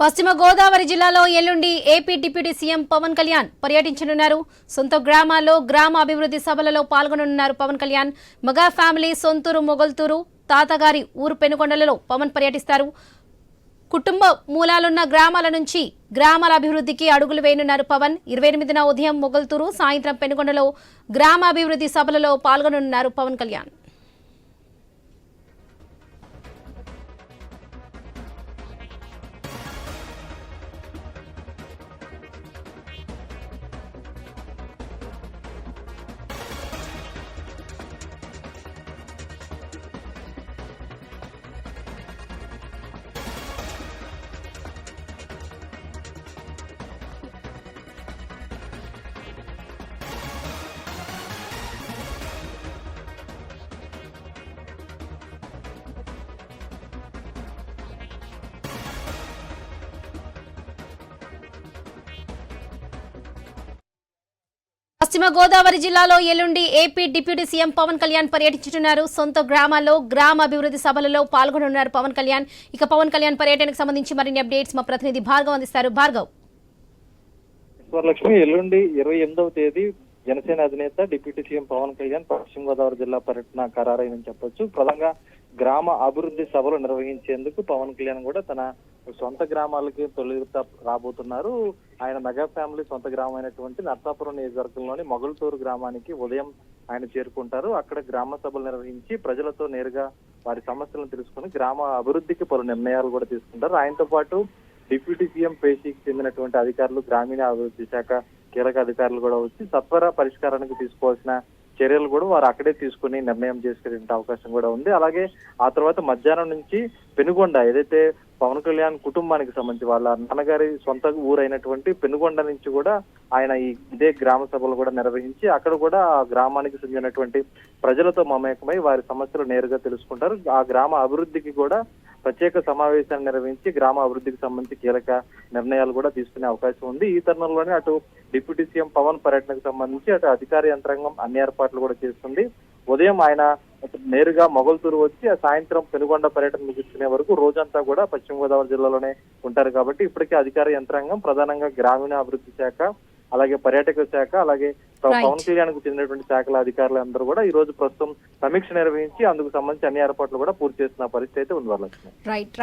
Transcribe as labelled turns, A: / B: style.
A: పశ్చిమ గోదావరి జిల్లాలో ఎల్లుండి AP deputy CM Pavan Kalyan పర్యటించనున్నారు. సొంత గ్రామాల్లో గ్రామ అభివృద్ధి సభలలో పాల్గొననున్నారు పవన్ కళ్యాణ్. మగా ఫ్యామిలీ సొంతూరు మొగల్తూరు తాతగారి ఊరు పెనుకొండలలో పవన్ పర్యటిస్తారు. కుటుంబ మూలాలున్న గ్రామాల నుంచి గ్రామాల అభివృద్ధికి అడుగులు వేయనున్నారు పవన్. ఇరవై ఎనిమిదిన ఉదయం మొగల్తూరు సాయంత్రం పెనుకొండలో గ్రామ అభివృద్ధి సభలలో పాల్గొననున్నారు పవన్ కళ్యాణ్. పశ్చిమ గోదావరి జిల్లాలో ఎల్లుండి AP deputy CM Pawan Kalyan పర్యటించనున్నారు. సొంత గ్రామాల్లో గ్రామ అభివృద్ధి సభలలో పాల్గొనున్నారు పవన్ కళ్యాణ్. ఇక పవన్ కళ్యాణ్ పర్యటనకు సంబంధించి మరిన్ని అప్డేట్స్ మా ప్రతినిధి భార్గవ్ అందిస్తారు. భార్గవ్.
B: వరలక్ష్మి ఎల్లుండి ఇరవై ఎనిమిదవ తేదీ జనసేన అధినేత డిప్యూటీ సీఎం పవన్ కళ్యాణ్ పశ్చిమ గోదావరి జిల్లా పర్యటన ఖరారైందని చెప్పొచ్చు. ప్రధానంగా గ్రామ అభివృద్ధి సభలు నిర్వహించేందుకు పవన్ కళ్యాణ్ కూడా తన సొంత గ్రామాలకి తొలిత రాబోతున్నారు. ఆయన మెగా ఫ్యామిలీ సొంత గ్రామం అయినటువంటి నర్సాపురం నియోజకవర్గంలోని మొగల్తూరు గ్రామానికి ఉదయం ఆయన చేరుకుంటారు. అక్కడ గ్రామ సభలు నిర్వహించి ప్రజలతో నేరుగా వారి సమస్యలను తెలుసుకుని గ్రామ అభివృద్ధికి పలు నిర్ణయాలు కూడా తీసుకుంటారు. ఆయనతో పాటు డిప్యూటీ సీఎం పేషీకి చెందినటువంటి అధికారులు గ్రామీణ అభివృద్ధి శాఖ కీలక అధికారులు కూడా వచ్చి సత్వర పరిష్కారానికి తీసుకోవాల్సిన చర్యలు కూడా వారు అక్కడే తీసుకుని నిర్ణయం చేసుకునే అవకాశం కూడా ఉంది. అలాగే ఆ తర్వాత మధ్యాహ్నం నుంచి పెనుగొండ ఏదైతే పవన్ కళ్యాణ్ కుటుంబానికి సంబంధించి వాళ్ళ నాన్నగారి సొంత ఊరైనటువంటి పెనుగొండ నుంచి కూడా ఆయన ఈ ఇదే గ్రామ సభలు కూడా నిర్వహించి అక్కడ కూడా ఆ గ్రామానికి చెందినటువంటి ప్రజలతో మమేకమై వారి సమస్యలు నేరుగా తెలుసుకుంటారు. ఆ గ్రామ అభివృద్ధికి కూడా ప్రత్యేక సమావేశాన్ని నిర్వహించి గ్రామ అభివృద్ధికి సంబంధించి కీలక నిర్ణయాలు కూడా తీసుకునే అవకాశం ఉంది. ఈ తరుణంలోనే అటు డిప్యూటీ సీఎం పవన్ పర్యటనకు సంబంధించి అటు అధికార యంత్రాంగం అన్ని ఏర్పాట్లు కూడా చేస్తుంది. ఉదయం ఆయన నేరుగా మొగల్తూరు వచ్చి ఆ సాయంత్రం పెనుగొండ పర్యటన ముగించుకునే వరకు రోజంతా కూడా పశ్చిమ గోదావరి జిల్లాలోనే ఉంటారు కాబట్టి ఇప్పటికే అధికార యంత్రాంగం ప్రధానంగా గ్రామీణ అభివృద్ధి శాఖ అలాగే పర్యాటక శాఖ అలాగే. పవన్ కళ్యాణ్కు చెందినటువంటి శాఖల అధికారులు అందరూ కూడా ఈ రోజు ప్రస్తుతం సమీక్ష నిర్వహించి అందుకు సంబంధించి అన్ని ఏర్పాట్లు కూడా పూర్తి చేస్తున్న పరిస్థితి అయితే ఉంది
A: రైట్